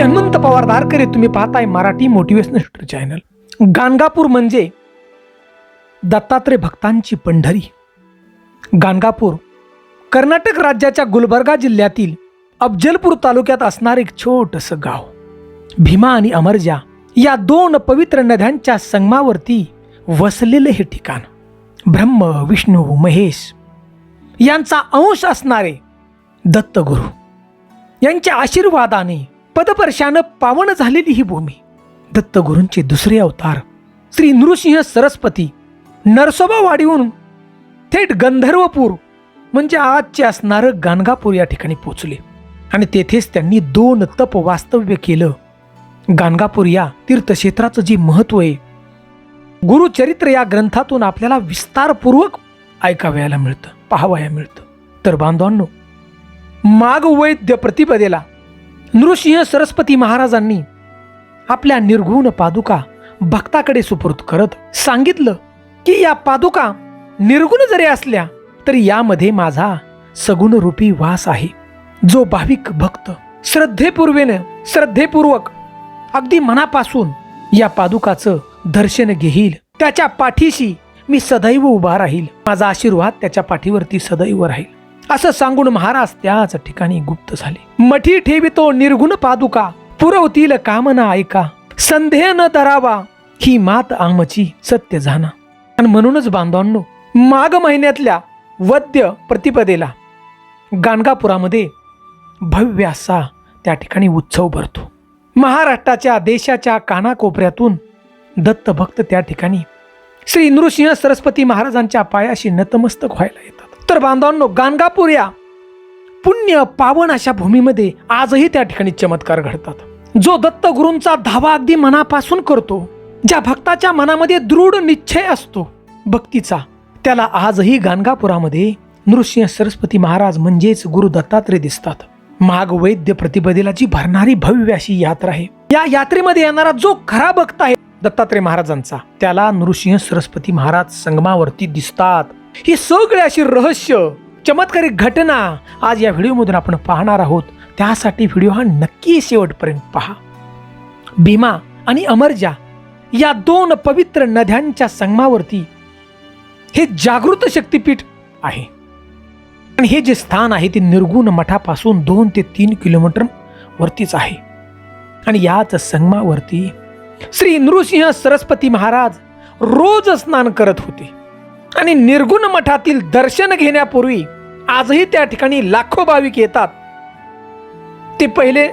मी हनुमंत पवार दारकरे तुम्ही पाहताय Marathi motivational channel Ganagapur म्हणजे दत्तात्रय भक्तांची पंढरी. गाणगापूर कर्नाटक राज्याच्या गुलबर्गा जिल्ह्यातील अफजलपूर तालुक्यात असणार एक छोटस गाव. भीमा आणि अमरजा या दोन पवित्र नद्यांच्या संगमावरती वसलेले हे ठिकाण. ब्रह्म विष्णू महेश यांचा अंश असणारे दत्तगुरु. यांच्या आशीर्वादाने पदपर्शानं पावन झालेली ही भूमी. दत्तगुरूंचे दुसरे अवतार श्री नृसिंह सरस्वती नरसोबा वाढीहून थेट गंधर्वपूर म्हणजे आजचे असणारं गाणगापूर या ठिकाणी पोचले आणि तेथेच त्यांनी दोन तप वास्तव्य केलं. गाणगापूर या तीर्थक्षेत्राचं जे महत्त्व आहे गुरुचरित्र या ग्रंथातून आपल्याला विस्तारपूर्वक ऐकावयाला मिळतं पाहावया मिळतं. तर बांधवांनो माग वैद्य प्रतिपदेला नृसिंह सरस्वती महाराजांनी आपल्या निर्गुण पादुका भक्ताकडे सुपूर्द करत सांगितलं की या पादुका निर्गुण जरी असल्या तरी यामध्ये माझा सगुण रूपी वास आहे. जो भाविक भक्त श्रद्धेपूर्वेनं श्रद्धेपूर्वक अगदी मनापासून या पादुकाचं दर्शन घेईल त्याच्या पाठीशी मी सदैव उभा राहील. माझा आशीर्वाद त्याच्या पाठीवरती सदैव राहील. असं सांगून महाराज त्याच ठिकाणी गुप्त झाले. मठी ठेवितो निर्गुण पादुका पुरवतील कामना ऐका. संदेह न धरावा ही मात आमची सत्य जाणा. आणि म्हणूनच बांधवांनो माघ महिन्यातल्या वद्य प्रतिपदेला गाणगापुरामध्ये भव्य असा त्या ठिकाणी उत्सव भरतो. महाराष्ट्राच्या देशाच्या कानाकोपऱ्यातून दत्तभक्त त्या ठिकाणी श्री नृसिंह सरस्वती महाराजांच्या पायाशी नतमस्तक व्हायला येतात. तर बांधवांनो गाणगापूर या पुण्य पावन अशा भूमीमध्ये आजही त्या ठिकाणी चमत्कार घडतात. जो दत्तगुरूंचा धावा अगदी मनापासून करतो ज्या भक्ताच्या मनामध्ये दृढ निश्चय असतो भक्तीचा त्याला आजही गाणगापुरामध्ये नृसिंह सरस्वती महाराज म्हणजेच गुरु दत्तात्रय दिसतात. माग वैद्य प्रतिपदेला जी भरणारी भव्य अशी यात्रा आहे. या यात्रेमध्ये येणारा जो खरा भक्त आहे दत्तात्रय महाराजांचा त्याला नृसिंह सरस्वती महाराज संगमावरती दिसतात. ही सगळी अशी रहस्य चमत्कारिक घटना आज या व्हिडिओमधून आपण पाहणार आहोत. त्यासाठी व्हिडिओ हा नक्की शेवटपर्यंत पहा. भीमा आणि अमरजा या दोन पवित्र नद्यांच्या संगमावरती हे जागृत शक्तिपीठ आहे. आणि हे जे स्थान आहे ते निर्गुण मठापासून दोन ते तीन किलोमीटर वरतीच आहे. आणि याच संगमावरती श्री नृसिंह सरस्वती महाराज रोज स्नान करत होते. आणि निर्गुण मठातील दर्शन घेण्यापूर्वी आजही त्या ठिकाणी लाखो भाविक येतात. ते पहिले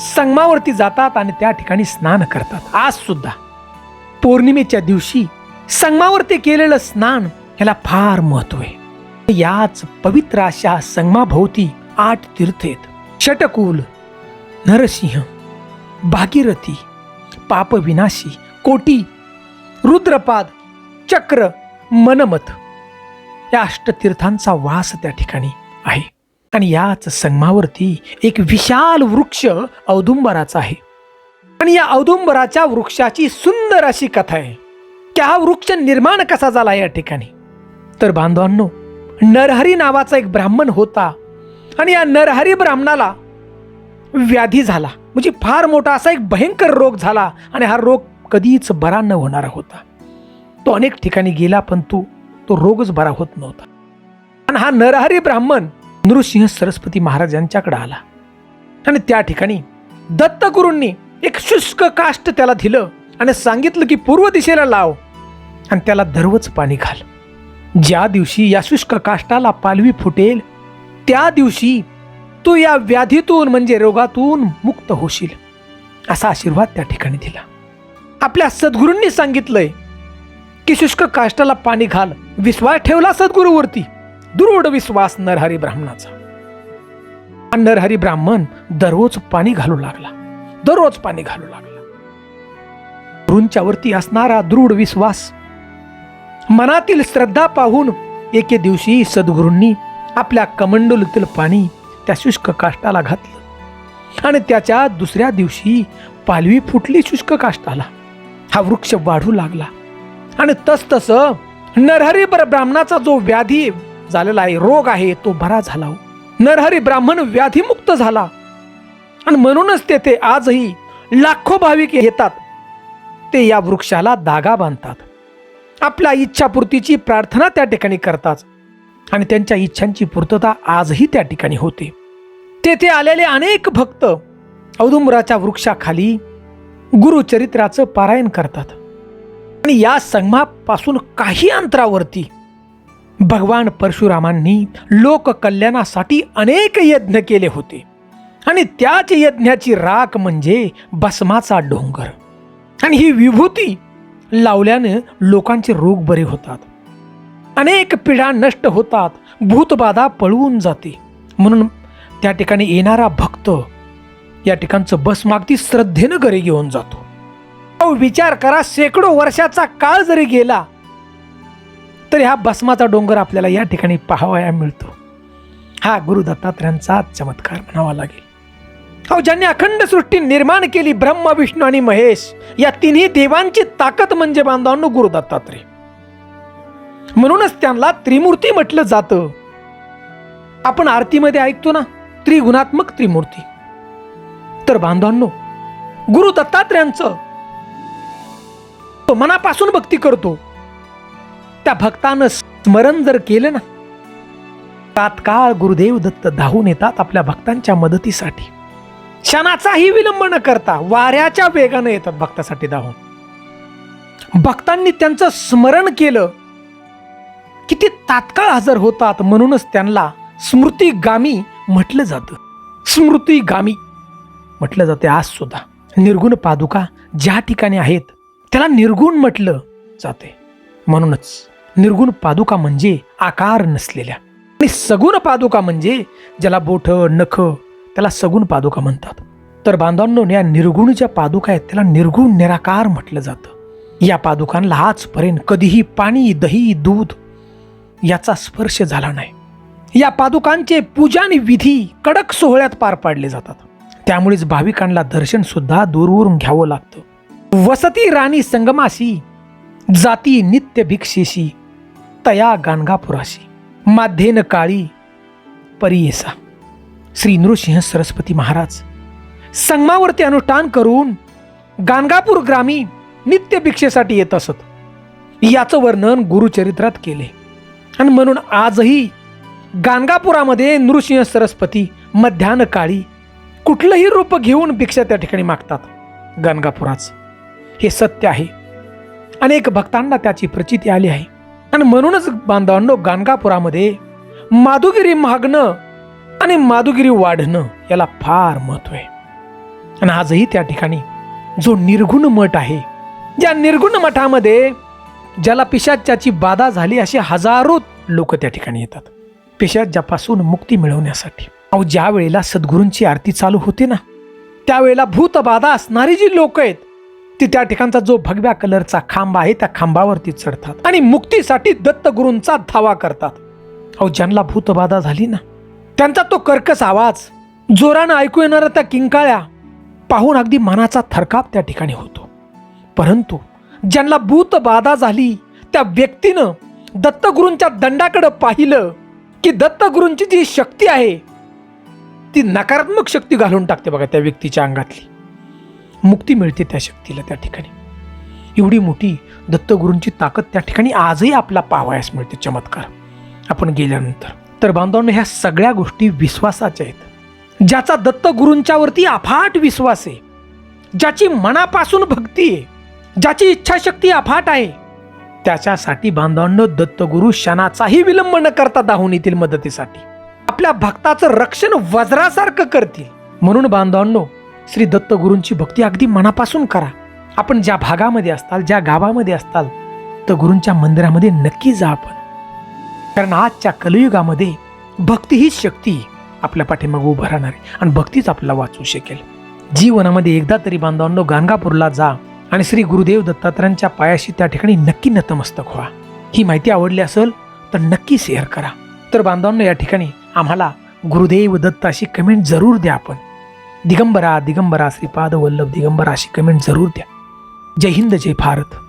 संगमावरती जातात आणि त्या ठिकाणी स्नान करतात. आज सुद्धा पौर्णिमेच्या दिवशी संगमावरती केलेलं स्नान ह्याला फार महत्त्व आहे. याच पवित्र अशा संगमाभोवती आठ तीर्थ आहेत. षटकूल नरसिंह भागीरथी पापविनाशी कोटी रुद्रपाद चक्र मनमत या अष्टतीर्थांचा वास त्या ठिकाणी आहे. आणि याच संगमावरती एक विशाल वृक्ष औदुंबराचा आहे. आणि या औदुंबराच्या वृक्षाची सुंदर अशी कथा आहे. की हा वृक्ष निर्माण कसा झाला या ठिकाणी? तर बांधवांनो नरहरी नावाचा एक ब्राह्मण होता. आणि या नरहरी ब्राह्मणाला व्याधी झाला. म्हणजे फार मोठा असा एक भयंकर रोग झाला. आणि हा रोग कधीच बरा न होणारा होता. तो अनेक ठिकाणी गेला पण तो तो रोगच बरा होत नव्हता. आणि हा नरहरी ब्राह्मण नृसिंह सरस्वती महाराज यांच्याकडे आला. आणि त्या ठिकाणी दत्तगुरूंनी एक शुष्क काष्ट त्याला दिलं आणि सांगितलं की पूर्व दिशेला लाव. आणि त्याला दरवच पाणी घाल. ज्या दिवशी या शुष्क काष्टाला पालवी फुटेल त्या दिवशी तू या व्याधीतून म्हणजे रोगातून मुक्त होशील असा आशीर्वाद त्या ठिकाणी दिला. आपल्या सद्गुरूंनी सांगितलंय की शुष्क काष्टाला पाणी घाल विश्वास ठेवला सद्गुरूवरती. दृढ विश्वास नरहरी ब्राह्मणाचा. नरहरी ब्राह्मण दररोज पाणी घालू लागला. दररोज पाणी घालू लागला. गुरूंच्या वरती असणारा दृढ विश्वास मनातील श्रद्धा पाहून एके दिवशी सद्गुरूंनी आपल्या कमंडलूतील पाणी त्या शुष्क काष्टाला घातलं. आणि त्याच्या दुसऱ्या दिवशी पालवी फुटली शुष्क काष्टाला. हा वृक्ष वाढू लागला. आणि तसतस नरहरी ब्राह्मणाचा जो व्याधी झालेला आहे रोग आहे तो बरा झाला हो. नरहरी ब्राह्मण व्याधीमुक्त झाला. आणि म्हणूनच तेथे आजही लाखो भाविक येतात. ते या वृक्षाला धागा बांधतात. आपल्या इच्छापूर्तीची प्रार्थना त्या ठिकाणी करतात. आणि त्यांच्या इच्छांची पूर्तता आजही त्या ठिकाणी होते. तेथे आलेले अनेक भक्त औदुंबराच्या वृक्षाखाली गुरुचरित्राचं पारायण करतात. आणि या संगमापासून काही अंतरावरती भगवान परशुरामांनी लोककल्याणासाठी अनेक यज्ञ केले होते. आणि त्याच यज्ञाची राख म्हणजे भस्माचा डोंगर. आणि ही विभूती लावल्यानं लोकांचे रोग बरे होतात. अनेक पिढ्या नष्ट होतात भूतबाधा पळवून जाते. म्हणून त्या ठिकाणी येणारा भक्त या ठिकाणचं बस मागती श्रद्धेनं घरी घेऊन जातो. विचार करा शेकडो वर्षाचा काळ जरी गेला तरी हा भस्माचा डोंगर आपल्याला या ठिकाणी पाहावया मिळतो. हा गुरु दत्तात्रयांचा चमत्कार म्हणावा लागेल. अहो ज्यांनी अखंड सृष्टी निर्माण केली ब्रह्म विष्णू आणि महेश या तिन्ही देवांची ताकद म्हणजे बांधवांनो गुरु दत्तात्रय म्हणूनच त्यांना त्रिमूर्ती म्हटलं जातं. आपण आरतीमध्ये ऐकतो ना त्रिगुणात्मक त्रिमूर्ती. तर बांधवांनो गुरु दत्तात्रयांचं तो मनापासून भक्ती करतो. त्या भक्तानं स्मरण जर केलं ना तात्काळ गुरुदेव दत्त धावून येतात आपल्या भक्तांच्या मदतीसाठी. क्षणाचाही विलंब न करता वाऱ्याच्या वेगाने येतात भक्तासाठी धावून. भक्तांनी त्यांचं स्मरण केलं की ते तात्काळ हजर होतात म्हणूनच त्यांना स्मृतिगामी म्हटलं जातं. स्मृतिगामी म्हटलं जाते आज सुद्धा. निर्गुण पादुका ज्या ठिकाणी आहेत त्याला निर्गुण म्हटलं जाते. म्हणूनच निर्गुण पादुका म्हणजे आकार नसलेल्या. आणि सगुण पादुका म्हणजे ज्याला बोठ नख त्याला सगुण पादुका म्हणतात. तर बांधवांनो या निर्गुण ज्या पादुका आहेत त्याला निर्गुण निराकार म्हटलं जातं. या पादुकांना आजपर्यंत कधीही पाणी दही दूध याचा स्पर्श झाला नाही. या पादुकांचे पूजा आणि विधी कडक सोहळ्यात पार पाडले जातात. त्यामुळेच भाविकांना दर्शन सुद्धा दूरवरून घ्यावं लागतं. वसती राणी संगमाशी जाती नित्य भिक्षेशी तया गाणगापुराशी माध्येन काळी परियेसा. श्री नृसिंह सरस्वती महाराज संगमावरती अनुष्ठान करून गाणगापूर ग्रामी नित्य भिक्षेसाठी येत असत. याचं वर्णन गुरुचरित्रात केले. आणि म्हणून आजही गाणगापुरामध्ये नृसिंह सरस्वती मध्यान्ह काळी कुठलंही रूप घेऊन भिक्षा त्या ठिकाणी मागतात. गाणगापुराचं. हे सत्य आहे. अनेक भक्तांना त्याची प्रचिती आली आहे. आणि म्हणूनच बांधवांनो गाणगापुरामध्ये माधुगिरी मागणं आणि माधुगिरी वाढणं याला फार महत्त्व आहे. आणि आजही त्या ठिकाणी जो निर्गुण मठ आहे ज्या निर्गुण मठामध्ये ज्याला पिशाच्याची बाधा झाली असे हजारो लोक त्या ठिकाणी येतात. पिशाच्यापासून मुक्ती मिळवण्यासाठी. अहो ज्या वेळेला सद्गुरूंची आरती चालू होते ना त्यावेळेला भूतबाधा असणारी जी लोक आहेत ती त्या ठिकाणचा जो भगव्या कलरचा खांब आहे त्या खांबावरती चढतात आणि मुक्तीसाठी दत्तगुरूंचा धावा करतात. अहो ज्यांना भूतबाधा झाली ना त्यांचा तो कर्कस आवाज जोरानं ऐकू येणाऱ्या त्या किंकाळ्या पाहून अगदी मनाचा थरकाप त्या ठिकाणी होतो. परंतु ज्यांना भूतबाधा झाली त्या व्यक्तीनं दत्तगुरूंच्या दंडाकडं पाहिलं की दत्तगुरूंची जी शक्ती आहे ती नकारात्मक शक्ती घालून टाकते बघा त्या व्यक्तीच्या अंगातली. मुक्ती मिळते त्या शक्तीला त्या ठिकाणी. एवढी मोठी दत्तगुरूंची ताकद त्या ठिकाणी आजही आपला पाहावयास मिळते चमत्कार. आपण गेल्यानंतर. तर बांधवांनो ह्या सगळ्या गोष्टी विश्वासाच्या आहेत. ज्याचा दत्तगुरूंच्यावरती अफाट विश्वास आहे ज्याची मनापासून भक्ती आहे ज्याची इच्छाशक्ती अफाट आहे त्याच्यासाठी बांधवांनो दत्तगुरु क्षणाचाही विलंब न करता धावून येतील मदतीसाठी. आपल्या भक्ताचं रक्षण वज्रासारखं करतील. म्हणून बांधवांनो श्री दत्तगुरूंची भक्ती अगदी मनापासून करा. आपण ज्या भागामध्ये असताल ज्या गावामध्ये असताल तर गुरूंच्या मंदिरामध्ये नक्की जा आपण. कारण आजच्या कलयुगामध्ये भक्ती हीच शक्ती आपल्या पाठीमागे उभं राहणार आहे आणि भक्तीच आपल्याला वाचू शकेल. जीवनामध्ये एकदा तरी बांधवांनो गाणगापूरला जा आणि श्री गुरुदेव दत्तात्रयांच्या पायाशी त्या ठिकाणी नक्की नतमस्तक व्हा. ही माहिती आवडली असेल तर नक्की शेअर करा. तर बांधवांनो या ठिकाणी आम्हाला गुरुदेव दत्ताशी कमेंट जरूर द्या आपण. दिगंबरा दिगंबरा श्रीपाद वल्लभ दिगंबरा अशी कमेंट जरूर द्या. जय हिंद जय भारत.